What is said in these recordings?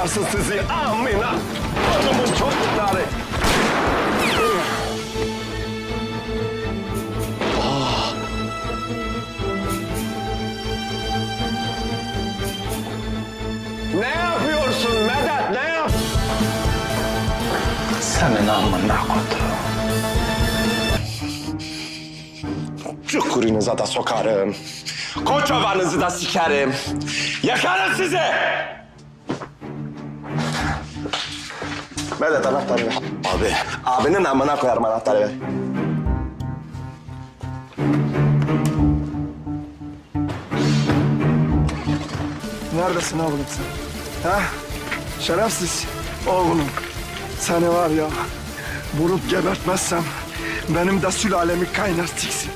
anası sizi amına. Oğlumun çocukları. Ah. Ne yapıyorsun Medet? Ne yap? Senin amına kodum. Çukurunuza da sokarım. Koçovanızı da sikerim. Yakarım sizi. Medet anahtarı ver. Abi. Abinin amına koyarım anahtarı ver. Neredesin oğlum sen? Ha? Şerefsiz oğlum. Seni var ya vurup gebertmezsem benim de sülalemi kaynar tiksin.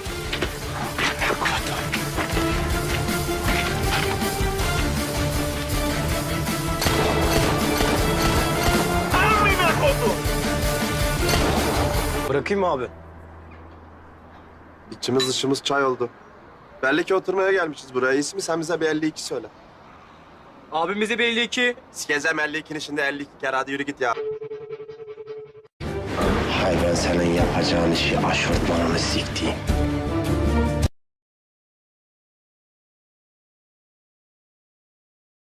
Bırakayım mı abi? İçimiz dışımız çay oldu. Belli ki oturmaya gelmişiz buraya. İsmi sen bize bir 52 söyle. Abimize bir 52. Sikezem 52'nin şimdi 52 kere hadi yürü git ya. Hay ben senin yapacağın işi aşırtmanını siktiğim.